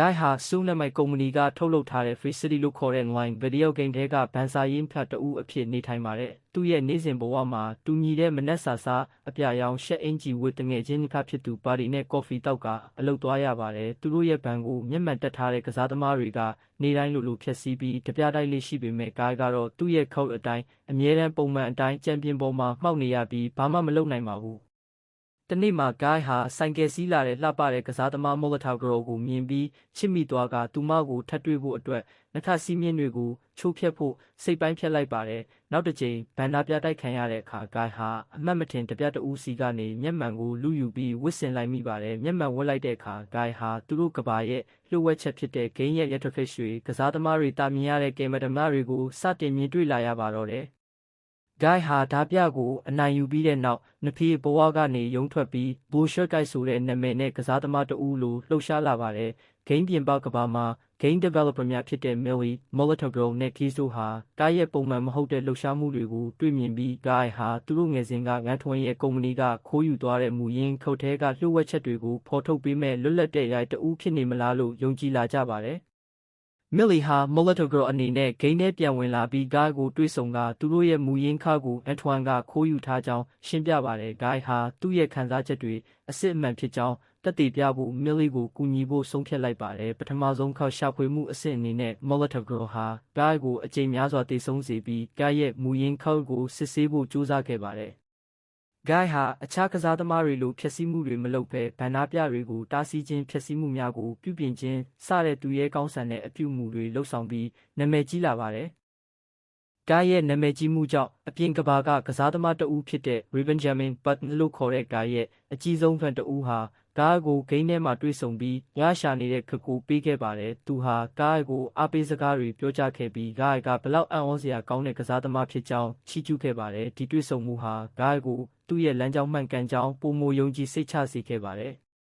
Guy ဟာ Sunamite ကုမ္ပဏီကထုတ်လုပ်ထားတဲ့ Free City လို့ခေါ်တဲ့ online video game ထဲကဘန်စာရင်းဖတ်တဦးအဖြစ်နေထိုင်ပါတယ်။သူ့ရဲ့နေ့စဉ်ဘဝမှာတူညီတဲ့မနက်စာစားအပြာရောင်ရှက်အင်ဂျီဝတ်တငယ်ချင်းကဖြစ်သူပါတီနဲ့ကော်ဖီတောက်ကအလုပ်သွားရပါတယ်။သူတို့ရဲ့ဘန်ကိုမျက်မှန်တက်ထားတဲ့ကစားသမားတွေကနေတိုင်းလိုလိုဖြက်စီးပြီးတပြတိုက်လေးရှိပေမဲ့ Guy ကတော့သူ့ရဲ့ခုတ်အတိုင်းအမြဲတမ်းပုံမှန်အတိုင်းချန်ပီယံပေါ်မှာမှောက်နေရပြီးဘာမှမလုပ်နိုင်ပါဘူး။ တနေ့မှာ Guy ဟာဆိုင်ကယ်စီးလာတဲ့လှပတဲ့ကစားသမား Molotov Girl ကိုမြင်ပြီးချစ်မိသွားကသူမကိုထပ်တွေ့ဖို့အတွက်နှစ်ထပ်စီးမြင့်တွေကိုချိုးဖျက်ဖို့စိတ်ပိုင်းဖြတ်လိုက်ပါတယ်။နောက်တစ်ချိန်ဘန်နာပြတိုက်ခံရတဲ့အခါ Guy ဟာအမှတ်မထင်တပြတ်တဦးစီကနေမျက်မှန်ကိုလူယူပြီးဝစ်စင်လိုက်မိပါတယ်။မျက်မှန်ဝတ်လိုက်တဲ့အခါ Guy ဟာသူတို့ကဘာရဲ့လှုပ်ဝက်ချက်ဖြစ်တဲ့ Game ရဲ့ interface တွေကစားသမားတွေတာမြင်ရတဲ့ကင်မရာမတွေကိုစတင်မြင်တွေ့လာရပါတော့တယ်။ Guy ဟာဓာပြကိုအနိုင်ယူပြီးတဲ့နောက်နဖီဘဝကနေရုံထွက်ပြီး Bullshit Guy ဆိုတဲ့နာမည်နဲ့ကစားသမားတဦးလိုလှုပ်ရှားလာပါတယ်။ Game ပြင်ပကဘာမှာ Game Developer များဖြစ်တဲ့ Millie, Molotov Girl နဲ့ Keys တို့ဟာ Guy ရဲ့ပုံမှန်မဟုတ်တဲ့လှုပ်ရှားမှုတွေကိုတွေ့မြင်ပြီး Guy ဟာသူတို့ငယ်စဉ်ကငန်းထွန်းရဲ့ကုမ္ပဏီကခိုးယူသွားတဲ့မူရင်းခုတ်ထဲကလှုပ်ဝက်ချက်တွေကိုဖော်ထုတ်ပေးမဲ့လွတ်လပ်တဲ့ရိုက်တဦးဖြစ်နေမလားလို့ယုံကြည်လာကြပါတယ်။ Millie ဟာ Molotov Girl အနေနဲ့ဂိမ်းထဲပြန်ဝင်လာပြီး Guy ကိုတွေ့ဆုံကသူတို့ရဲ့မူရင်းခါကို Antoine ကခိုးယူထားကြောင်းရှင်းပြပါတယ်။ Guy ဟာသူ့ရဲ့ခံစားချက်တွေအစစ်အမှန်ဖြစ်ကြောင်းတက်တည်ပြဖို့ Millie ကိုကူညီဖို့ဆုံးဖြတ်လိုက်ပါတယ်။ပထမဆုံးခောက်ရှာဖွေမှုအဆင့်အနေနဲ့ Molotov Girl ဟာ Guy ကိုအကြိမ်များစွာတိတ်ဆုံးစေပြီး Guy ရဲ့မူရင်းခောက်ကိုစစ်ဆေးဖို့ကြိုးစားခဲ့ပါတယ်။ Guy ဟာအခြားကစားသမားတွေလိုဖျက်ဆီးမှုတွေမလုပ်ဘဲဗန်နာပြတွေကိုတားဆီးခြင်းဖျက်ဆီးမှုများကိုပြုပြင်ခြင်းစတဲ့သူရဲကောင်းဆန်တဲ့အပြုအမူတွေလှုပ်ဆောင်ပြီးနာမည်ကြီးလာပါတယ်။ Guy ရဲ့နာမည်ကြီးမှုကြောင့်အပြင်ကဘာကကစားသမားတဦးဖြစ်တဲ့ Benjamin Button လို့ခေါ်တဲ့ Guy ရဲ့အကြီးဆုံးဖန်တဦးဟာ Guy ကိုဂိမ်းထဲမှာတွေ့ဆုံပြီးငှားရှာနေတဲ့ခက်ကိုပေးခဲ့ပါတယ်။သူဟာ Guy ကိုအားပေးစကားတွေပြောကြားခဲ့ပြီး Guy ကဘလောက်အံ့ဩစရာကောင်းတဲ့ကစားသမားဖြစ်ကြောင်းချီးကျူးခဲ့ပါတယ်။ဒီတွေ့ဆုံမှုဟာ Guy ကိုသူ့ရဲ့လမ်းကြောင်းမှန်ကန်ကြောင်းပုံမယုံကြည်စိတ်ချစေခဲ့ပါတယ်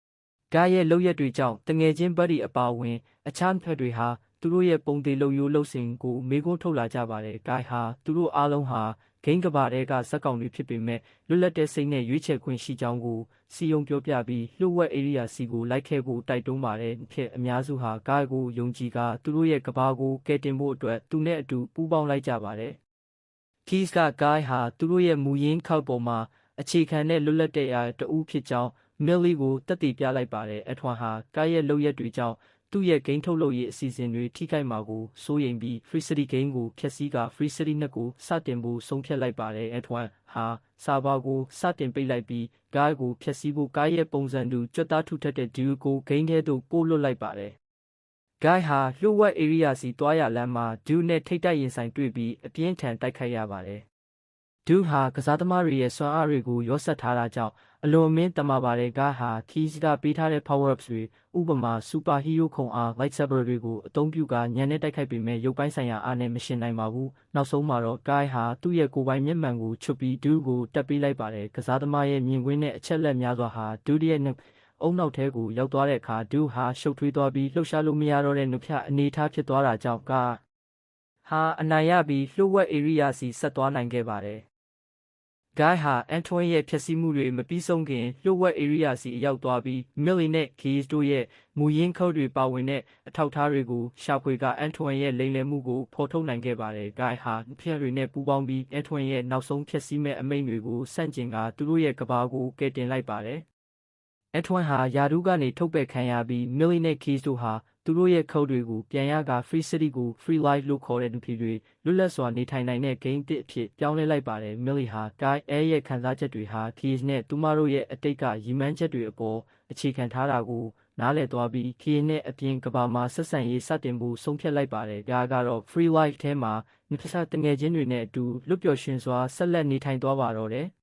။ Guy ရဲ့လုပ်ရက်တွေကြောင့်တငယ်ချင်း Buddy အပါအဝင်အခြားဖက်တွေဟာ သူတို့ရဲ့ပုံသေးလုပ်ရိုးလုပ်စဉ်ကိုမေးခွန်းထုတ်လာကြပါတယ်။ Guy ဟာသူတို့အားလုံးဟာဂိမ်းကဘာထဲကဇက်ကောင်တွေဖြစ်ပေမဲ့လွတ်လပ်တဲ့စိတ်နဲ့ရွေးချယ်ခွင့်ရှိကြောင်းကိုစီယုံပြောပြပြီးလှုပ်ဝက် area စီကိုလိုက်ခဲ့ဖို့တိုက်တွန်းပါတယ်။ဖြစ်အများစုဟာ Guy ကိုယုံကြည်ကသူတို့ရဲ့ကဘာကိုကယ်တင်ဖို့အတွက်သူနဲ့အတူပူးပေါင်းလိုက်ကြပါတယ်။ Keys က Guy ဟာသူတို့ရဲ့မူရင်းခောက်ပေါ်မှာအခြေခံတဲ့လွတ်လပ်တဲ့အရာတဦးဖြစ်ကြောင်း Millie ကိုတက်တည်ပြလိုက်ပါတယ်။ Antoine ဟာ Guy ရဲ့လုပ်ရက်တွေကြောင့် သူ့ရဲ့ဂိမ်းထုတ်လုပ်ရေးအစီအစဉ်တွေထိခိုက်မှာကိုစိုးရိမ်ပြီး Free City Game ကိုဖျက်ဆီးကာ Free City 2ကိုစတင်ဖို့ဆုံးဖြတ်လိုက်ပါတယ်။ Antoine ဟာဆာဗာကိုစတင်ပိတ်လိုက်ပြီး Guy ကိုဖျက်ဆီးဖို့ Guy ရဲ့ပုံစံတူကြွက်သားထူထပ်တဲ့ Dude ကိုဂိမ်းထဲသို့ပို့လွှတ်လိုက်ပါတယ်။ Guy ဟာလျှို့ဝှက် area စီသွားရာလမ်းမှာ Dude နဲ့ထိပ်တိုက်ရင်ဆိုင်တွေ့ပြီးအပြင်းအထန်တိုက်ခိုက်ရပါတယ်။ Dude ဟာကစားသမားတွေရဲ့စွမ်းအားတွေကိုရောစပ်ထားတာကြောင့်အလွန်အမင်းသမာပါတယ်။ Guy ဟာ Keys ကပေးထားတဲ့ power-ups တွေဥပမာ Super-Hero ခုံအား Lightsaber တွေကိုအသုံးပြုကာဉာဏ်နဲ့တိုက်ခိုက်ပေမဲ့ရုပ်ပိုင်းဆိုင်ရာအားနဲ့မယှဉ်နိုင်ပါဘူး။နောက်ဆုံးမှာတော့ Guy ဟာသူ့ရဲ့ကိုယ်ပိုင်မျက်မှန်ကိုချွတ်ပြီး Dude ကိုတက်ပေးလိုက်ပါတယ်။ကစားသမားရဲ့မြင်ကွင်းနဲ့အချက်အလက်များစွာဟာ Dude ရဲ့ဦးနှောက်ထဲကိုရောက်သွားတဲ့အခါ Dude ဟာရှုပ်ထွေးသွားပြီးလှုပ်ရှားလို့မရတော့တဲ့နွံပြအနေအထားဖြစ်သွားတာကြောင့် Guy ဟာအနိုင်ရပြီးလျှို့ဝှက် area စီဆက်သွားနိုင်ခဲ့ပါတယ်။ Guy ဟာ Antoine ရဲ့ဖျက်ဆီးမှုတွေမပြီးဆုံးခင်လျှို့ဝှက် area စီရောက်သွားပြီး Millie နဲ့ Keys တို့ရဲ့မူရင်းခုတ်တွေပါဝင်တဲ့အထောက်အထားတွေကိုရှာဖွေကာ Antoine ရဲ့လိမ်လည်မှုကိုဖော်ထုတ်နိုင်ခဲ့ပါတယ်။ Guy ဟာဖျက်တွေနဲ့ပူးပေါင်းပြီး Antoine ရဲ့နောက်ဆုံးဖျက်ဆီးမဲ့အမိန့်တွေကိုဆန့်ကျင်ကာသူတို့ရဲ့ကဘာကိုကယ်တင်လိုက်ပါတယ်။ Antoine ဟာရာထူးကနေထုတ်ပယ်ခံရပြီး Millie နဲ့ Keys တို့ဟာသူတို့ရဲ့ခုတ်တွေကိုပြန်ရကာ Free City ကို Free Life လို့ခေါ်တဲ့နဖီတွေလွတ်လပ်စွာနေထိုင်နိုင်တဲ့ဂိမ်းသစ်အဖြစ်ပြောင်းလဲလိုက်ပါတယ်။ Millie ဟာ Guy ရဲ့ခံစားချက်တွေဟာ Keys နဲ့သူမတို့ရဲ့အတိတ်ကရည်မှန်းချက်တွေအပေါ်အခြေခံထားတာကိုနားလည်သွားပြီး Keys နဲ့အပြင်ကမ္ဘာမှာဆက်ဆံရေးစတင်ဖို့ဆုံးဖြတ်လိုက်ပါတယ်။ Guy ကတော့ Free Life ထဲမှာနှစ်ဖက်တငယ်ချင်းတွေနဲ့အတူလွတ်ပျော်ရွှင်စွာဆက်လက်နေထိုင်သွားပါတော့တယ်။